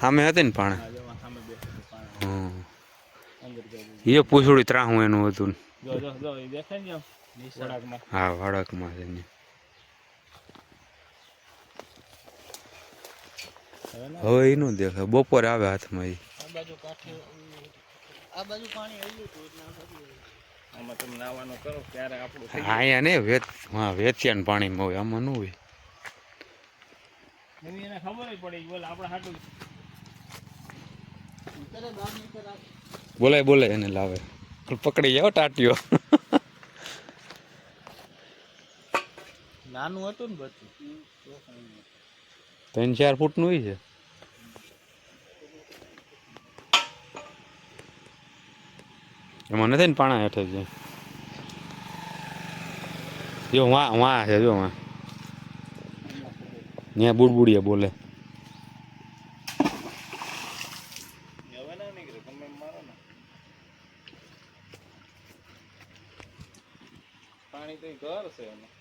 સામે હતી ને પાણે? એ પૂછડી ત્રાહું એનું હતું હા વળકમાં છે ને. હવે એનું દેખાય. બપોરે આવે હાથમાં એ. અહીંયા ને વેચ હા વેચ્યા પાણીમાં હોય આમાં ન હોય. એને ખબર પડી બોલ આપણે હાટું બોલાય બોલાય એને લાવે. પકડી જાવ ટાટીઓ નાનું હતું ને બધું. ત્રણ ચાર ફૂટનું હોય છે. એમાં નથી ને પાણા હેઠે છે જો વાં વાં છે જો વાં. ત્યાં બુડબુડિયા બોલે હવે ના નીકળે તમે એમ મારો ને પાણી તો ઘર છે એમાં.